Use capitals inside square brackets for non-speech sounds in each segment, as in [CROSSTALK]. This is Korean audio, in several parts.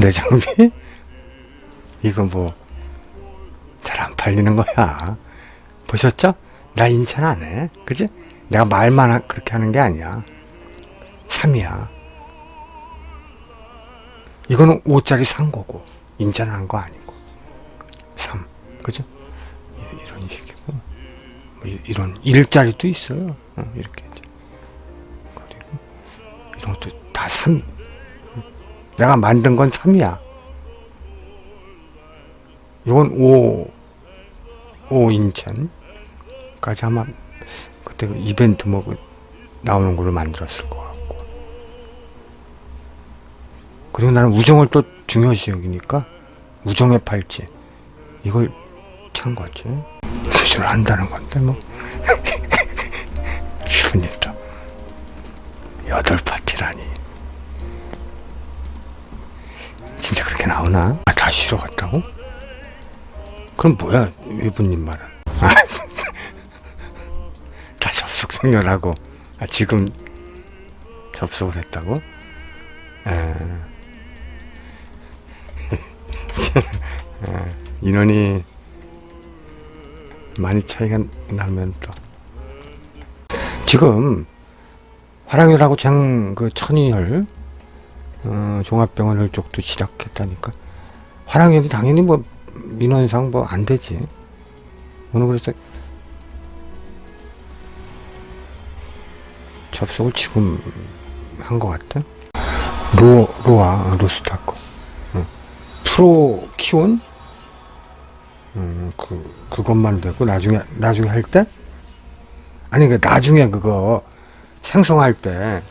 내 장비? [LAUGHS] 이거 뭐 잘 안 팔리는 거야. 보셨죠? 나 인천 안 해. 그지? 내가 말만 하- 그렇게 하는 게 아니야. 3이야. 이거는 5짜리 산 거고, 인천 한거 아니고. 3. 그죠? 이- 이런 식이고. 뭐 이- 이런 1짜리도 있어요. 어, 이렇게. 그리고 이런 것도 다 3. 내가 만든 건 3이야. 이건 5, 5 인천까지 아마 그때 그 이벤트 뭐그 나오는 걸로 만들었을 것 같고. 그리고 나는 우정을 또 중요시 여기니까 우정의 팔찌 이걸 찬 거지. 기술을 한다는 건데 뭐. [LAUGHS] 기분이 또 여덟 파티라니. 진짜 그렇게 나오나? 아, 다 쉬러 갔다고? 그럼 뭐야, 외부님 말은? 아, [LAUGHS] 다 접속 생겨나고, 아, 지금 접속을 했다고? 에. 에, [LAUGHS] 인원이 많이 차이가 나면 또. 지금, 화랑혈하고 장, 그, 천이혈, 어, 종합병원을 쪽도 시작했다니까. 화랑혈이 당연히 뭐 민원상 뭐 안 되지. 오늘 그래서 접속을 지금 한 것 같아. 로 로아 로스타코 어. 프로 키온 음, 그 그것만 되고 나중에 나중에 할 때 아니 그 나중에 그거 생성할 때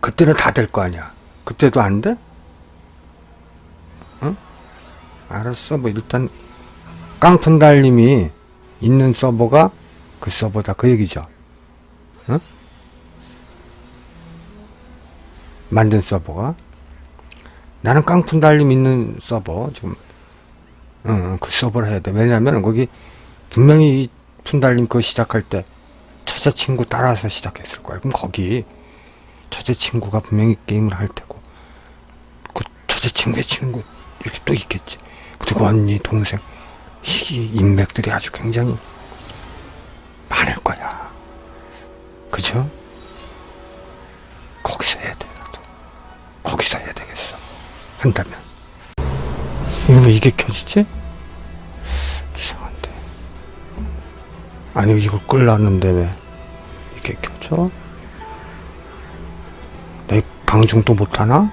그때는 다 될 거 아니야. 그때도 안 돼? 응? 알았어. 뭐 일단 깡푼달님이 있는 서버가 그 서버다 그 얘기죠. 응? 만든 서버가 나는 깡푼달님 있는 서버 지금 응, 그 서버를 해야 돼. 왜냐면 거기 분명히 이 푼달님 그거 시작할 때 처자 친구 따라서 시작했을 거야. 그럼 거기 처제 친구가 분명히 게임을 할 테고 그 처제 친구의 친구 이렇게 또 있겠지 그리고 언니 동생 이 인맥들이 아주 굉장히 많을 거야 그죠? 거기서 해야 돼 나도 거기서 해야 되겠어 한다면 왜 이게 켜지지? 이상한데 아니 이걸 끌놨는데 왜 이게 켜져? 내 방송도 못하나?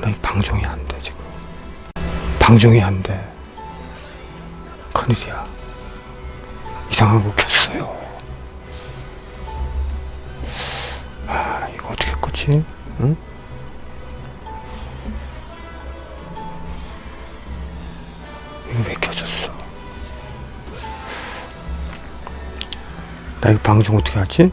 내 방송이 안 돼, 지금. 방송이 안 돼. 큰일이야. 이상한 거 켰어요. 아, 이거 어떻게 끄지? 응? 이거 왜 켜졌어? 나 이거 방송 어떻게 하지?